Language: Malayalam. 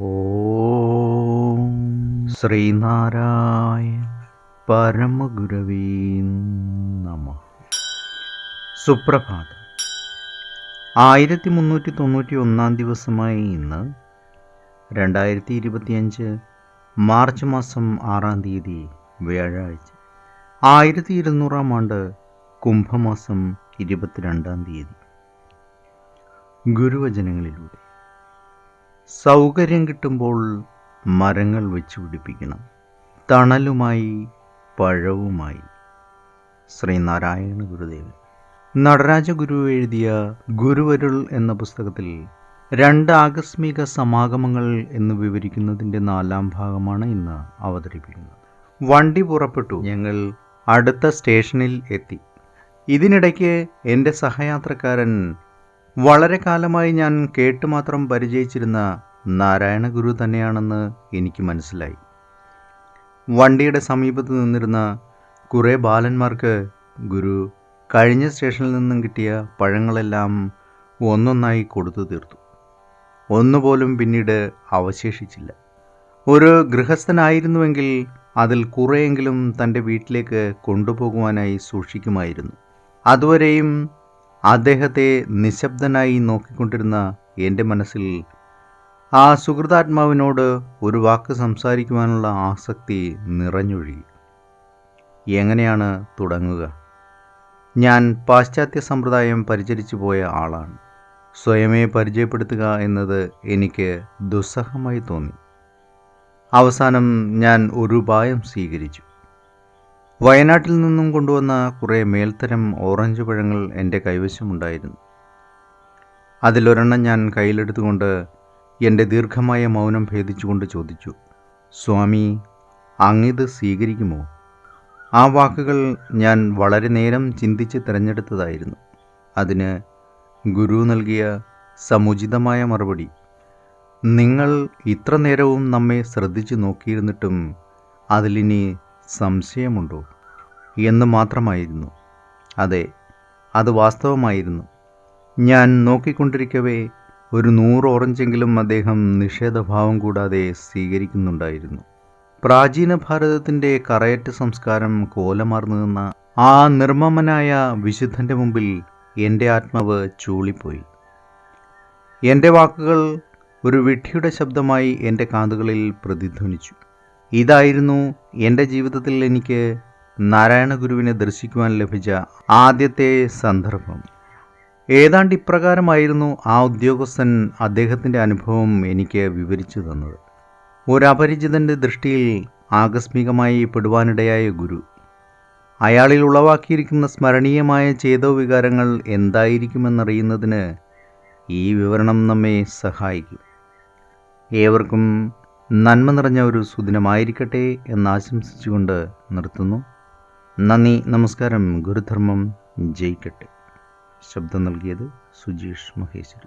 ഓം ശ്രീനാരായണ പരമഗുരവീ നമ. സുപ്രഭാതം. ആയിരത്തി മുന്നൂറ്റി തൊണ്ണൂറ്റി ഒന്നാം ദിവസമായി ഇന്ന് രണ്ടായിരത്തി ഇരുപത്തിയഞ്ച് മാർച്ച് മാസം ആറാം തീയതി വ്യാഴാഴ്ച. ആയിരത്തി ഇരുന്നൂറാം ആണ്ട് കുംഭമാസം ഇരുപത്തിരണ്ടാം തീയതി. ഗുരുവചനങ്ങളിലൂടെ. സൗകര്യം കിട്ടുമ്പോൾ മരങ്ങൾ വെച്ച് പിടിപ്പിക്കണം. തണലുമായി പഴവുമായി. ശ്രീനാരായണ ഗുരുദേവൻ. നടരാജ ഗുരു എഴുതിയ ഗുരുവരുൾ എന്ന പുസ്തകത്തിൽ രണ്ട് ആകസ്മിക സമാഗമങ്ങൾ എന്ന് വിവരിക്കുന്നതിന്റെ നാലാം ഭാഗമാണ് ഇന്ന് അവതരിപ്പിക്കുന്നത്. വണ്ടി പുറപ്പെട്ടു. ഞങ്ങൾ അടുത്ത സ്റ്റേഷനിൽ എത്തി. ഇതിനിടയ്ക്ക് എന്റെ സഹയാത്രക്കാരൻ വളരെ കാലമായി ഞാൻ കേട്ടുമാത്രം പരിചയിച്ചിരുന്ന നാരായണ ഗുരു തന്നെയാണെന്ന് എനിക്ക് മനസ്സിലായി. വണ്ടിയുടെ സമീപത്ത് നിന്നിരുന്ന കുറേ ബാലന്മാർക്ക് ഗുരു കഴിഞ്ഞ സ്റ്റേഷനിൽ നിന്നും കിട്ടിയ പഴങ്ങളെല്ലാം ഒന്നൊന്നായി കൊടുത്തു തീർത്തു. ഒന്നുപോലും പിന്നീട് അവശേഷിച്ചില്ല. ഒരു ഗൃഹസ്ഥനായിരുന്നുവെങ്കിൽ അതിൽ കുറേയെങ്കിലും തന്റെ വീട്ടിലേക്ക് കൊണ്ടുപോകുവാനായി സൂക്ഷിക്കുമായിരുന്നു. അതുവരെയും അദ്ദേഹത്തെ നിശബ്ദനായി നോക്കിക്കൊണ്ടിരുന്ന എന്റെ മനസ്സിൽ ആ സുഹൃതാത്മാവിനോട് ഒരു വാക്ക് സംസാരിക്കുവാനുള്ള ആസക്തി നിറഞ്ഞൊഴുകി. എങ്ങനെയാണ് തുടങ്ങുക? ഞാൻ പാശ്ചാത്യ സമ്പ്രദായം പരിചരിച്ചു പോയ ആളാണ്. സ്വയമേ പരിചയപ്പെടുത്തുക എന്നത് എനിക്ക് ദുസ്സഹമായി തോന്നി. അവസാനം ഞാൻ ഒരു ഉപായം സ്വീകരിച്ചു. വയനാട്ടിൽ നിന്നും കൊണ്ടുവന്ന കുറേ മേൽത്തരം ഓറഞ്ച് പഴങ്ങൾ എന്റെ കൈവശമുണ്ടായിരുന്നു. അതിലൊരെണ്ണം ഞാൻ കയ്യിലെടുത്തുകൊണ്ട് എന്റെ ദീർഘമായ മൗനം ഭേദിച്ചുകൊണ്ട് ചോദിച്ചു സ്വാമി അങ്ങിത് സ്വീകരിക്കുമോ? ആ വാക്കുകൾ ഞാൻ വളരെ നേരം ചിന്തിച്ച് തിരഞ്ഞെടുത്തതായിരുന്നു. അതിന് ഗുരു നൽകിയ സമുചിതമായ മറുപടി നിങ്ങൾ ഇത്ര നേരവും നമ്മെ ശ്രദ്ധിച്ചു നോക്കിയിരുന്നിട്ടും അതിലിനി സംശയമുണ്ടോ? എന്ന് മാത്രമായിരുന്നു. അതെ അത് വാസ്തവമായിരുന്നു. ഞാൻ നോക്കിക്കൊണ്ടിരിക്കവേ ഒരു നൂറ് ഓറഞ്ചെങ്കിലും അദ്ദേഹം നിഷേധഭാവം കൂടാതെ സ്വീകരിക്കുന്നുണ്ടായിരുന്നു. പ്രാചീന ഭാരതത്തിന്റെ കറയറ്റ് സംസ്കാരം കോലമാർന്നു നിന്ന ആ നിർമ്മമനായ വിശുദ്ധന്റെ മുമ്പിൽ എന്റെ ആത്മാവ് ചൂളിപ്പോയി. എന്റെ വാക്കുകൾ ഒരു വിഡ്ഢിയുടെ ശബ്ദമായി എന്റെ കാതുകളിൽ പ്രതിധ്വനിച്ചു. ഇതായിരുന്നു എന്റെ ജീവിതത്തിൽ എനിക്ക് നാരായണ ഗുരുവിനെ ദർശിക്കുവാൻ ലഭിച്ച ആദ്യത്തെ സന്ദർഭം. ഏതാണ്ട് ഇപ്രകാരമായിരുന്നു ആ ഉദ്യോഗസ്ഥൻ അദ്ദേഹത്തിന്റെ അനുഭവം എനിക്ക് വിവരിച്ചു തന്നത്. ഒരപരിചിതന്റെ ദൃഷ്ടിയിൽ ആകസ്മികമായി പെടുവാനിടയായ ഗുരു. അയാളിൽ ഉളവാക്കിയിരിക്കുന്ന സ്മരണീയമായ ചേതോ വികാരങ്ങൾ എന്തായിരിക്കുമെന്നറിയുന്നതിന് ഈ വിവരണം നമ്മെ സഹായിക്കും. ഏവർക്കും നന്മ നിറഞ്ഞ ഒരു സുദിനമായിരിക്കട്ടെ എന്നാശംസിച്ചുകൊണ്ട് നിർത്തുന്നു. നന്ദി നമസ്കാരം ഗുരുധർമ്മം ജയിക്കട്ടെ. ശബ്ദം നൽകിയത് സുജീഷ് മഹേശ്വരി.